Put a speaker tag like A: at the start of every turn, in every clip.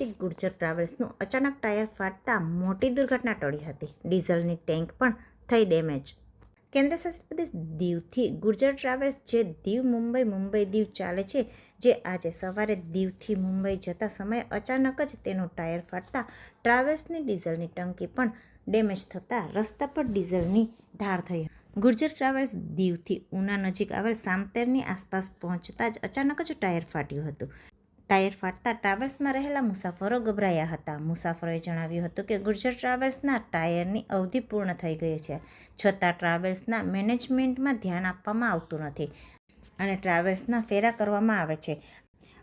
A: ચાલતી ગુર્જર ટ્રાવેલ્સનું અચાનક ટાયર ફાટતા મોટી દુર્ઘટના ટળી હતી. ડીઝલની ટેન્ક પણ થઈ ડેમેજ. કેન્દ્રશાસિત પ્રદેશ દીવથી ગુર્જર ટ્રાવેલ્સ જે દીવ મુંબઈ મુંબઈ દીવ ચાલે છે, જે આજે સવારે દીવથી મુંબઈ જતા સમયે અચાનક જ તેનું ટાયર ફાટતા ટ્રાવેલ્સની ડીઝલની ટંકી પણ ડેમેજ થતાં રસ્તા પર ડીઝલની ધાર થઈ. ગુર્જર ટ્રાવેલ્સ દીવથી ઉના નજીક આવેલ સામતેરની આસપાસ પહોંચતા જ અચાનક જ ટાયર ફાટ્યું હતું. ટાયર ફાટતા ટ્રાવેલ્સમાં રહેલા મુસાફરો ગભરાયા હતા. મુસાફરોએ જણાવ્યું હતું કે ગુર્જર ટ્રાવેલ્સના ટાયરની અવધિ પૂર્ણ થઈ ગઈ છે, છતાં ટ્રાવેલ્સના મેનેજમેન્ટમાં ધ્યાન આપવામાં આવતું નથી અને ટ્રાવેલ્સના ફેરા કરવામાં આવે છે.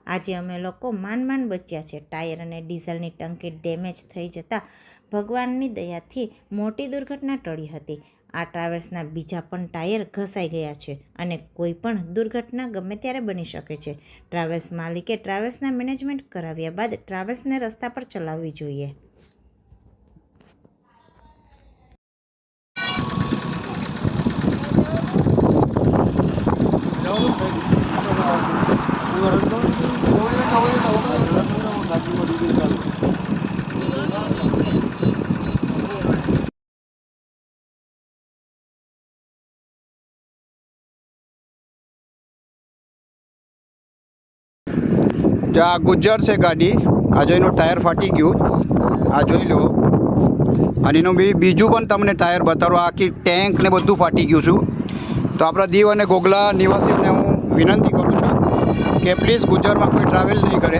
A: આજે અમે લોકો માંડ માંડ બચ્યા છે. ટાયર અને ડીઝલની ટંકી ડેમેજ થઈ જતાં ભગવાનની દયાથી મોટી દુર્ઘટના ટળી હતી. આ ટ્રાવેલ્સના બીજા પણ ટાયર ઘસાઈ ગયા છે અને કોઈ પણ દુર્ઘટના ગમે ત્યારે બની શકે છે. ટ્રાવેલ્સ માલિકે ટ્રાવેલ્સના મેનેજમેન્ટ કરાવ્યા બાદ ટ્રાવેલ્સને રસ્તા પર ચલાવવી જોઈએ.
B: જો આ ગુજ્જર છે ગાડી. આ જો એનું ટાયર ફાટી ગયું. આ જોઈ લો. અને એનું બી બીજું પણ તમને ટાયર બતાડો આખી ટેન્ક ને બધું ફાટી ગયું છું. તો આપણા દીવ અને ગોગલા નિવાસીઓને હું વિનંતી કરું છું કે પ્લીઝ ગુજરમાં કોઈ ટ્રાવેલ નહીં કરે.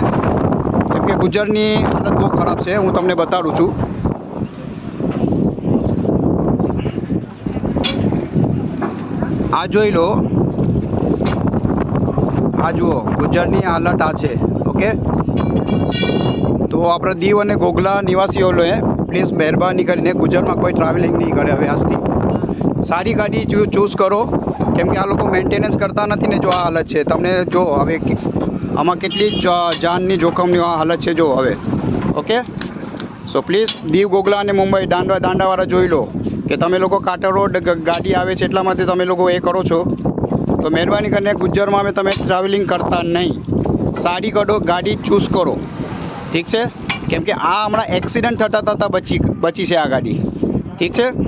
B: કેમ કે ગુજરની હાલત બહુ ખરાબ છે. હું તમને બતાડું છું. આ જોઈ લો. આ જુઓ ગુજરની હાલત આ છે. ઓકે. તો આપણે દીવ અને ગોગલા નિવાસીઓએ પ્લીઝ મહેરબાની કરીને ગુજરાતમાં કોઈ ટ્રાવેલિંગ નહીં કરે હવે આજથી. સારી ગાડી ચૂઝ કરો. કેમ કે આ લોકો મેન્ટેનન્સ કરતા નથી ને જો આ હાલત છે. તમને જો હવે આમાં કેટલી જાનની જોખમની આ હાલત છે જો હવે. Okay? So please Diu, Gogla અને મુંબઈ દાંડા દાંડાવાળા જોઈ લો. કે તમે લોકો કાંટા રોડ ગાડી આવે છે એટલા માટે તમે લોકો એ કરો છો. તો મહેરબાની કરીને ગુજરમાં અમે તમે ટ્રાવેલિંગ કરતા નહીં. સારી કરો ગાડી ચૂઝ કરો. ઠીક છે? કેમ કે આ હમણાં એક્સિડન્ટ થતા થતાં બચી બચી છે આ ગાડી. ઠીક છે?